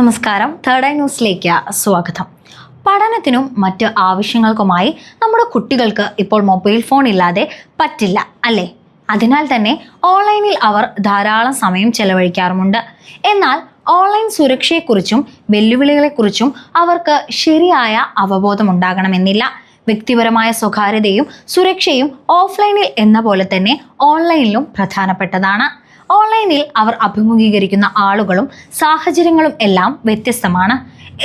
നമസ്കാരം. Third eye ന്യൂസിലേക്ക് സ്വാഗതം. പഠനത്തിനും മറ്റ് ആവശ്യങ്ങൾക്കുമായി നമ്മുടെ കുട്ടികൾക്ക് ഇപ്പോൾ മൊബൈൽ ഫോൺ ഇല്ലാതെ പറ്റില്ല അല്ലേ? അതിനാൽ തന്നെ ഓൺലൈനിൽ അവർ ധാരാളം സമയം ചെലവഴിക്കാറുമുണ്ട്. എന്നാൽ ഓൺലൈൻ സുരക്ഷയെക്കുറിച്ചും വെല്ലുവിളികളെക്കുറിച്ചും അവർക്ക് ശരിയായ അവബോധം ഉണ്ടാകണമെന്നില്ല. വ്യക്തിപരമായ സ്വകാര്യതയും സുരക്ഷയും ഓഫ്ലൈനിൽ എന്ന പോലെ തന്നെ ഓൺലൈനിലും പ്രധാനപ്പെട്ടതാണ്. ഓൺലൈനിൽ അവർ അഭിമുഖീകരിക്കുന്ന ആളുകളും സാഹചര്യങ്ങളും എല്ലാം വ്യത്യസ്തമാണ്.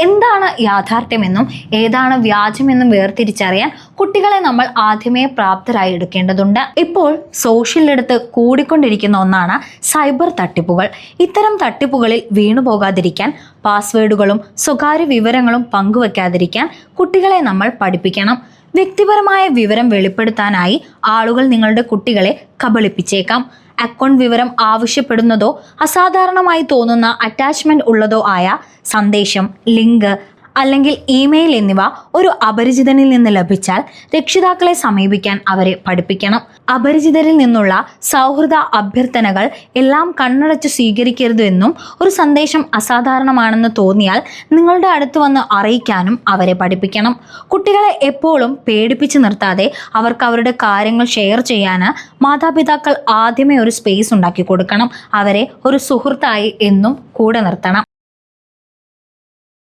എന്താണ് യാഥാർത്ഥ്യമെന്നും ഏതാണ് വ്യാജമെന്നും വേർതിരിച്ചറിയാൻ കുട്ടികളെ നമ്മൾ ആദ്യമേ പ്രാപ്തരായി എടുക്കേണ്ടതുണ്ട്. ഇപ്പോൾ സോഷ്യലിടത്ത് കൂടിക്കൊണ്ടിരിക്കുന്ന ഒന്നാണ് സൈബർ തട്ടിപ്പുകൾ. ഇത്തരം തട്ടിപ്പുകളിൽ വീണുപോകാതിരിക്കാൻ പാസ്വേഡുകളും സ്വകാര്യ വിവരങ്ങളും പങ്കുവെക്കാതിരിക്കാൻ കുട്ടികളെ നമ്മൾ പഠിപ്പിക്കണം. വ്യക്തിപരമായ വിവരം വെളിപ്പെടുത്താനായി ആളുകൾ നിങ്ങളുടെ കുട്ടികളെ കബളിപ്പിച്ചേക്കാം. അക്കൗണ്ട് വിവരം ആവശ്യപ്പെടുന്നതോ അസാധാരണമായി തോന്നുന്ന അറ്റാച്ച്മെന്റ് ഉള്ളതോ ആയ സന്ദേശം ലിങ്ക് അല്ലെങ്കിൽ ഇമെയിൽ എന്നിവ ഒരു അപരിചിതനിൽ നിന്ന് ലഭിച്ചാൽ രക്ഷിതാക്കളെ സമീപിക്കാൻ അവരെ പഠിപ്പിക്കണം. അപരിചിതരിൽ നിന്നുള്ള സൗഹൃദ അഭ്യർത്ഥനകൾ എല്ലാം കണ്ണടച്ചു സ്വീകരിക്കരുത് എന്നും ഒരു സന്ദേശം അസാധാരണമാണെന്ന് തോന്നിയാൽ നിങ്ങളുടെ അടുത്ത് വന്ന് അറിയിക്കാനും അവരെ പഠിപ്പിക്കണം. കുട്ടികളെ എപ്പോഴും പേടിപ്പിച്ചു നിർത്താതെ അവർക്ക് അവരുടെ കാര്യങ്ങൾ ഷെയർ ചെയ്യാൻ മാതാപിതാക്കൾ ആദ്യമേ ഒരു സ്പേസ് ഉണ്ടാക്കി കൊടുക്കണം. അവരെ ഒരു സുഹൃത്തായി എന്നും കൂടെ നിർത്തണം.